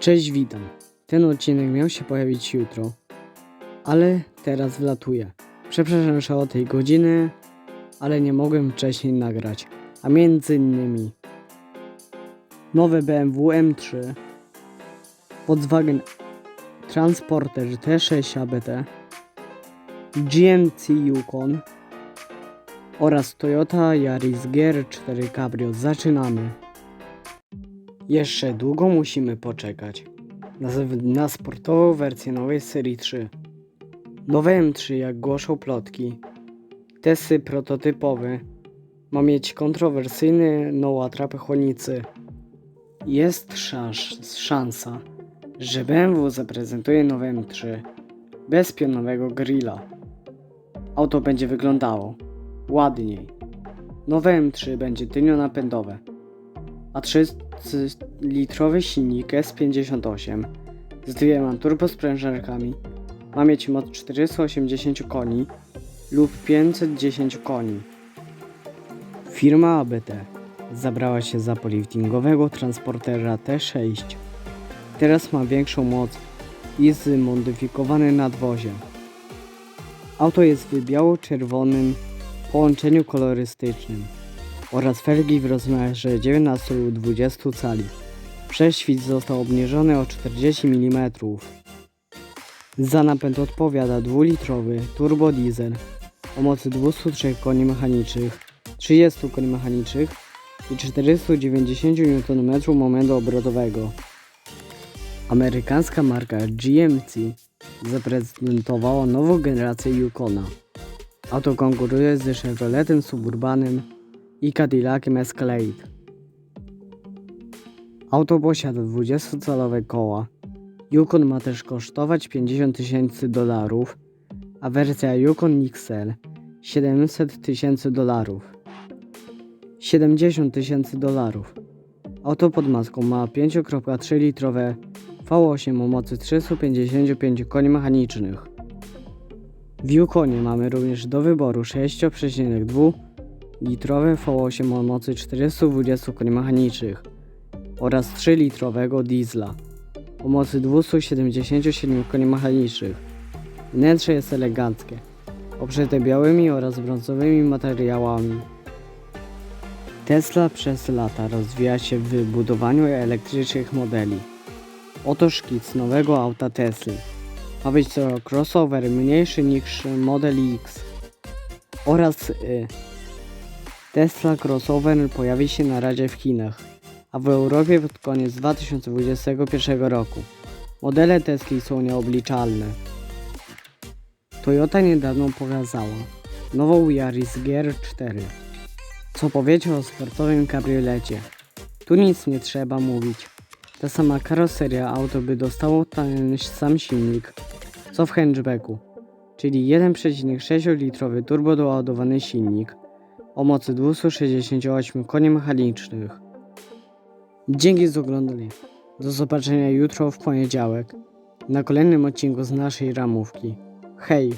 Cześć, witam. Ten odcinek miał się pojawić jutro, ale teraz wlatuje. Przepraszam, że o tej godziny, ale nie mogłem wcześniej nagrać. A między innymi nowe BMW M3, Volkswagen Transporter T6 ABT, GMC Yukon oraz Toyota Yaris GR4 Cabrio. Zaczynamy. Jeszcze długo musimy poczekać na, na sportową wersję nowej serii 3. Nowe M3, jak głoszą plotki, testy prototypowy, ma mieć kontrowersyjny no-atrapy chłodnicy. Jest szans, szansa, że BMW zaprezentuje nowe M3 bez pionowego grilla. Auto będzie wyglądało ładniej. Nowe M3 będzie tylnionapędowe, a 3-litrowy silnik S58 z dwiema turbosprężarkami ma mieć moc 480 koni lub 510 koni. Firma ABT zabrała się za poliftingowego transportera T6. Teraz ma większą moc i zmodyfikowany nadwozie. Auto jest w biało-czerwonym połączeniu kolorystycznym oraz felgi w rozmiarze 19 lub 20 cali. Prześwit został obniżony o 40 mm. Za napęd odpowiada 2-litrowy turbodiesel o mocy 203 koni mechanicznych, 30 koni mechanicznych i 490 Nm momentu obrotowego. Amerykańska marka GMC zaprezentowała nową generację Yukona. Auto konkuruje z Chevroletem Suburbanem i Cadillaciem Escalade. Auto posiada 20-calowe koła. Yukon ma też kosztować 50 tysięcy dolarów, a wersja Yukon XL 700 tysięcy dolarów. 70 tysięcy dolarów. Auto pod maską ma 5,3 litrowe V8 o mocy 355 koni mechanicznych. W Yukonie mamy również do wyboru 6,2 litrowe V8 o mocy 420 koni mechanicznych oraz 3-litrowego diesla o mocy 277 koni mechanicznych. Wnętrze jest eleganckie, obszyte białymi oraz brązowymi materiałami. Tesla przez lata rozwija się w budowaniu elektrycznych modeli. Oto szkic nowego auta Tesla. Ma być to crossover mniejszy niż Model X oraz y, Tesla Crossover pojawi się na razie w Chinach, a w Europie pod koniec 2021 roku. Modele Tesli są nieobliczalne. Toyota niedawno pokazała nową Yaris GR4. Co powiecie o sportowym kabriolecie? Tu nic nie trzeba mówić. Ta sama karoseria auto by dostało ten sam silnik, co w hatchbacku, czyli 1,6 litrowy turbodoładowany silnik o mocy 268 koni mechanicznych. Dzięki za oglądanie. Do zobaczenia jutro w poniedziałek na kolejnym odcinku z naszej ramówki. Hej!